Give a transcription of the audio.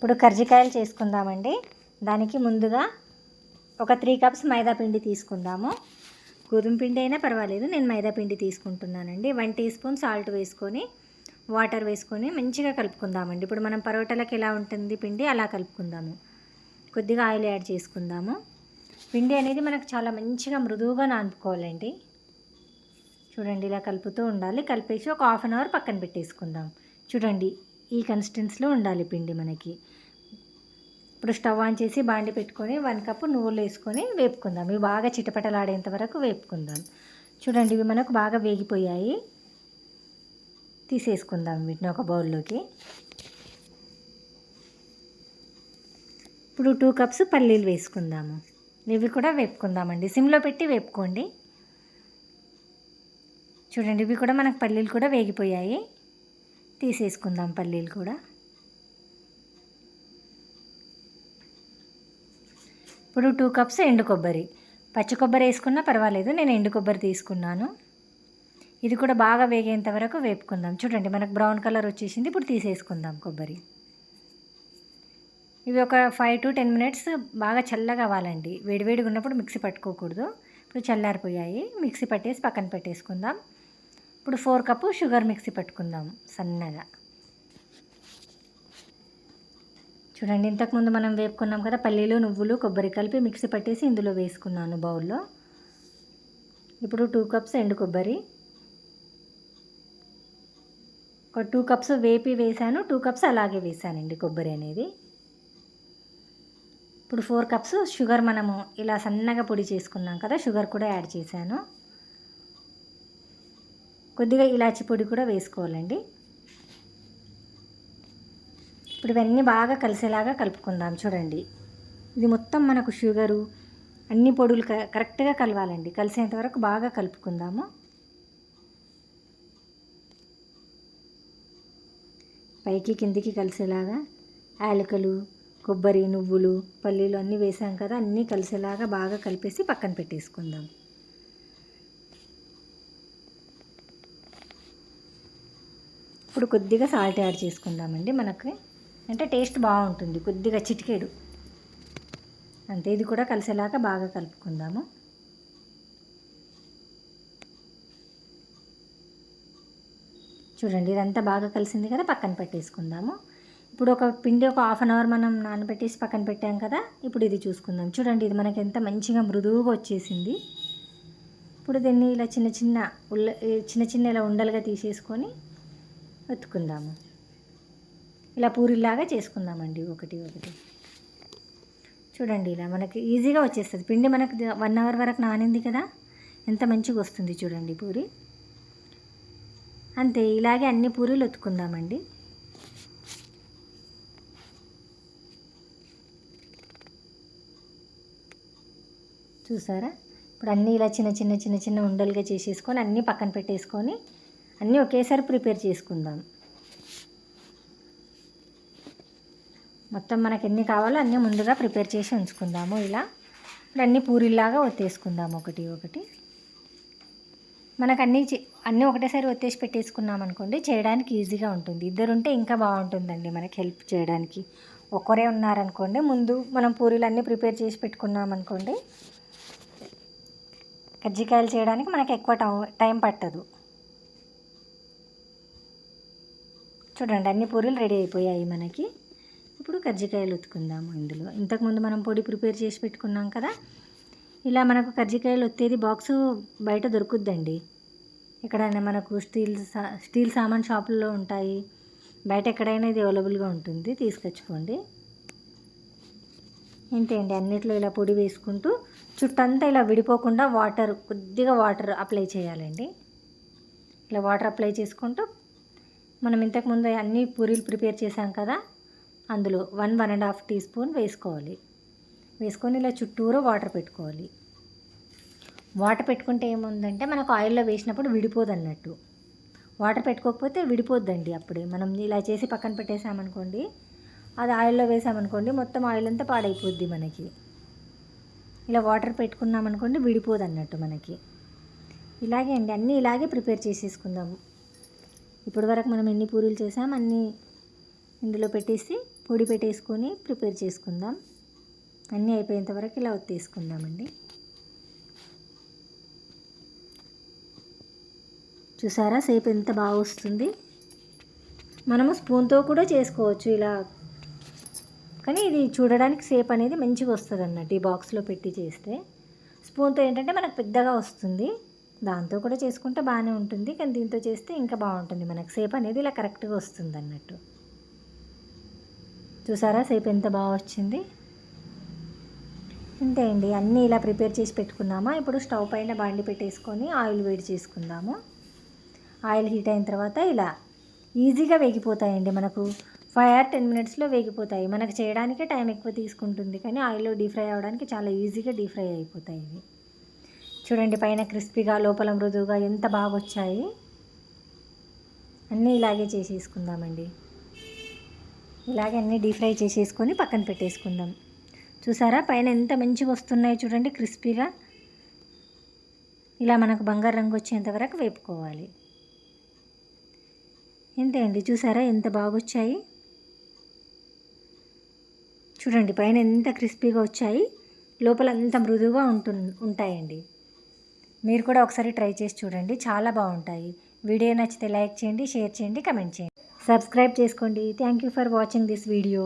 ఇప్పుడు కర్జికాయలు చేసుకుందామండి. దానికి ముందుగా ఒక త్రీ కప్స్ మైదా పిండి తీసుకుందాము. గోధుమ పిండి అయినా పర్వాలేదు నేను మైదా పిండి తీసుకుంటున్నానండి. వన్ టీ స్పూన్ సాల్ట్ వేసుకొని వాటర్ వేసుకొని మంచిగా కలుపుకుందామండి. ఇప్పుడు మనం పరోటాలకు ఎలా ఉంటుంది పిండి అలా కలుపుకుందాము. కొద్దిగా ఆయిల్ యాడ్ చేసుకుందాము. పిండి అనేది మనకు చాలా మంచిగా మృదువుగా నానుకోవాలండి. చూడండి ఇలా కలుపుతూ ఉండాలి. కలిపేసి ఒక హాఫ్ అన్ అవర్ పక్కన పెట్టేసుకుందాం. చూడండి ఈ కన్సిస్టెన్సీలో ఉండాలి పిండి మనకి. ఇప్పుడు స్టవ్ ఆన్ చేసి బాండి పెట్టుకొని వన్ కప్పు నువ్వులు వేసుకొని వేపుకుందాం. ఇవి బాగా చిటపటలాడేంత వరకు వేపుకుందాం. చూడండి ఇవి మనకు బాగా వేగిపోయాయి. తీసేసుకుందాం వీటిని ఒక బౌల్లోకి. ఇప్పుడు టూ కప్స్ పల్లీలు వేసుకుందాము. ఇవి కూడా వేపుకుందామండి. సిమ్లో పెట్టి వేపుకోండి. చూడండి ఇవి కూడా మనకు పల్లీలు కూడా వేగిపోయాయి. తీసేసుకుందాం పల్లీలు కూడా. ఇప్పుడు టూ కప్స్ ఎండు కొబ్బరి. పచ్చి కొబ్బరి వేసుకున్నా పర్వాలేదు నేను ఎండు కొబ్బరి తీసుకున్నాను. ఇది కూడా బాగా వేగేంత వరకు వేపుకుందాం. చూడండి మనకు బ్రౌన్ కలర్ వచ్చేసింది ఇప్పుడు తీసేసుకుందాం కొబ్బరి. ఇవి ఒక ఫైవ్ టు టెన్ మినిట్స్ బాగా చల్లగా అవ్వాలండి. వేడివేడిగా ఉన్నప్పుడు మిక్సీ పట్టుకోకూడదు. ఇప్పుడు చల్లారిపోయాయి మిక్సీ పట్టేసి పక్కన పెట్టేసుకుందాం. ఇప్పుడు ఫోర్ కప్పు షుగర్ మిక్సీ పట్టుకుందాం సన్నగా. చూడండి ఇంతకుముందు మనం వేపుకున్నాం కదా పల్లీలు నువ్వులు కొబ్బరి కలిపి మిక్సీ పట్టేసి ఇందులో వేసుకున్నాను బౌల్లో. ఇప్పుడు టూ కప్స్ ఎండు కొబ్బరి. ఒక టూ కప్స్ వేపి వేసాను టూ కప్స్ అలాగే వేసానండి కొబ్బరి అనేది. ఇప్పుడు ఫోర్ కప్స్ షుగర్ మనము ఇలా సన్నగా పొడి చేసుకున్నాం కదా షుగర్ కూడా యాడ్ చేశాను. కొద్దిగా ఇలాచి పొడి కూడా వేసుకోవాలండి. ఇప్పుడు ఇవన్నీ బాగా కలిసేలాగా కలుపుకుందాం చూడండి. ఇది మొత్తం మనకు షుగరు అన్ని పొడులు కరెక్ట్గా కలవాలండి. కలిసేంత వరకు బాగా కలుపుకుందాము. పైకి కిందికి కలిసేలాగా యాలకులు కొబ్బరి నువ్వులు పల్లీలు అన్నీ వేసాం కదా అన్నీ కలిసేలాగా బాగా కలిపేసి పక్కన పెట్టేసుకుందాం. ఇప్పుడు కొద్దిగా సాల్ట్ యాడ్ చేసుకుందామండి మనకి. అంటే టేస్ట్ బాగుంటుంది కొద్దిగా చిటికేడు. అంతే ఇది కూడా కలిసేలాగా బాగా కలుపుకుందాము. చూడండి ఇదంతా బాగా కలిసింది కదా పక్కన పెట్టేసుకుందాము. ఇప్పుడు ఒక పిండి ఒక హాఫ్ అన్ అవర్ మనం నానబెట్టేసి పక్కన పెట్టాం కదా ఇప్పుడు ఇది చూసుకుందాం. చూడండి ఇది మనకి ఎంత మంచిగా మృదువుగా వచ్చేసింది. ఇప్పుడు దీన్ని ఇలా చిన్న చిన్న ఉల్ల చిన్న చిన్న ఇలా ఉండలుగా తీసేసుకొని ఒత్తుకుందాము ఇలా పూరిలాగా చేసుకుందామండి ఒకటి ఒకటి. చూడండి ఇలా మనకి ఈజీగా వచ్చేస్తుంది. పిండి మనకు వన్ అవర్ వరకు నానింది కదా? ఎంత మంచిగా వస్తుంది చూడండి పూరి. అంతే ఇలాగే అన్ని పూరీలు ఒత్తుకుందామండి చూసారా? ఇప్పుడు అన్నీ ఇలా చిన్న చిన్న చిన్న చిన్న ఉండలుగా చేసేసుకొని అన్నీ పక్కన పెట్టేసుకొని అన్నీ ఒకేసారి ప్రిపేర్ చేసుకుందాం. మొత్తం మనకి ఎన్ని కావాలో అన్నీ ముందుగా ప్రిపేర్ చేసి ఉంచుకుందాము ఇలా. ఇప్పుడు అన్నీ పూరిలాగా ఒత్తేసుకుందాము ఒకటి ఒకటి. మనకు అన్నీ అన్నీ ఒకటేసారి ఒత్తేసి పెట్టేసుకున్నాం అనుకోండి చేయడానికి ఈజీగా ఉంటుంది. ఇద్దరు ఉంటే ఇంకా బాగుంటుందండి మనకి హెల్ప్ చేయడానికి. ఒక్కరే ఉన్నారనుకోండి ముందు మనం పూరీలు అన్నీ ప్రిపేర్ చేసి పెట్టుకున్నాం అనుకోండి. కజ్జికాయలు చేయడానికి మనకు ఎక్కువ టైం పట్టదు. చూడండి అన్ని పూరీలు రెడీ అయిపోయాయి మనకి. ఇప్పుడు కజ్జికాయలు ఉతుకుందాము ఇందులో. ఇంతకుముందు మనం పొడి ప్రిపేర్ చేసి పెట్టుకున్నాం కదా ఇలా మనకు కజ్జికాయలు ఒత్తేది బాక్సు బయట దొరుకుద్దండి. ఎక్కడైనా మనకు స్టీల్ సా స్టీల్ సామాన్ షాపుల్లో ఉంటాయి. బయట ఎక్కడైనా ఇది అవైలబుల్గా ఉంటుంది తీసుకొచ్చుకోండి. ఇంతే అండి అన్నిట్లో ఇలా పొడి వేసుకుంటూ చుట్టంతా ఇలా విడిపోకుండా వాటర్ కొద్దిగా వాటర్ అప్లై చేయాలండి. ఇలా వాటర్ అప్లై చేసుకుంటూ మనం ఇంతకుముందు అన్ని పూరీలు ప్రిపేర్ చేసాం కదా అందులో one one and half teaspoon వేసుకోవాలి. వేసుకొని ఇలా చుట్టూరు వాటర్ పెట్టుకోవాలి. వాటర్ పెట్టుకుంటే ఏముందంటే మనకు ఆయిల్లో వేసినప్పుడు విడిపోదు అన్నట్టు వాటర్ పెట్టుకోకపోతే విడిపోద్దండి అప్పుడే. మనం ఇలా చేసి పక్కన పెట్టేసామనుకోండి అది ఆయిల్లో వేసామనుకోండి మొత్తం ఆయిల్ అంతా పాడైపోద్ది మనకి. ఇలా వాటర్ పెట్టుకున్నామనుకోండి విడిపోదు అన్నట్టు మనకి. ఇలాగే అండి అన్నీ ఇలాగే ప్రిపేర్ చేసేసుకుందాము. ఇప్పటి వరకు మనం ఎన్ని పూరీలు చేసాం అన్నీ ఇందులో పెట్టేసి పొడి పెట్టేసుకొని ప్రిపేర్ చేసుకుందాం. అన్నీ అయిపోయేంత వరకు ఇలా ఒత్తేసుకుందామండి. చూసారా సేపు ఎంత బాగా వస్తుంది. మనము స్పూన్తో కూడా చేసుకోవచ్చు ఇలా. కానీ ఇది చూడడానికి సేప్ అనేది మంచిగా వస్తుంది అన్నట్టు ఈ బాక్స్లో పెట్టి చేస్తే. స్పూన్తో ఏంటంటే మనకు పెద్దగా వస్తుంది. దాంతో కూడా చేసుకుంటే బాగానే ఉంటుంది. కానీ దీంతో చేస్తే ఇంకా బాగుంటుంది. మనకు సేప్ అనేది ఇలా కరెక్ట్గా వస్తుంది అన్నట్టు. చూసారా? సేపు ఎంత బాగా వచ్చింది? అంతే అండి. అన్నీ ఇలా ప్రిపేర్ చేసి పెట్టుకున్నామా? ఇప్పుడు స్టవ్ పైన బాండి పెట్టేసుకొని ఆయిల్ వేడి చేసుకుందాము. ఆయిల్ హీట్ అయిన తర్వాత ఇలా ఈజీగా వేగిపోతాయండి మనకు. ఫైవ్ ఆర్ టెన్ మినిట్స్లో వేగిపోతాయి. మనకు చేయడానికే టైం ఎక్కువ తీసుకుంటుంది. కానీ ఆయిల్లో డీప్ ఫ్రై అవ్వడానికి చాలా ఈజీగా డీప్ ఫ్రై అయిపోతాయి ఇవి. చూడండి పైన క్రిస్పీగా లోపల మృదువుగా ఎంత బాగా వచ్చాయి. అన్నీ ఇలాగే చేసేసుకుందామండి. ఇలాగే అన్నీ డీప్ ఫ్రై చేసేసుకొని పక్కన పెట్టేసుకుందాం. చూసారా పైన ఎంత మంచిగా వస్తున్నాయి చూడండి క్రిస్పీగా. ఇలా మనకు బంగారు రంగు వచ్చేంతవరకు వేపుకోవాలి. ఇంతే అండి చూసారా ఎంత బాగొచ్చాయి చూడండి పైన ఎంత క్రిస్పీగా వచ్చాయి. లోపల అంత మృదువుగా ఉంటు ఉంటాయండి. మీరు కూడా ఒకసారి ట్రై చేసి చూడండి. చాలా బాగుంటాయి. వీడియో నచ్చితే లైక్ చేయండి షేర్ చేయండి కమెంట్ చేయండి. సబ్స్క్రైబ్ చేసుకోండి. Thank you for watching this video.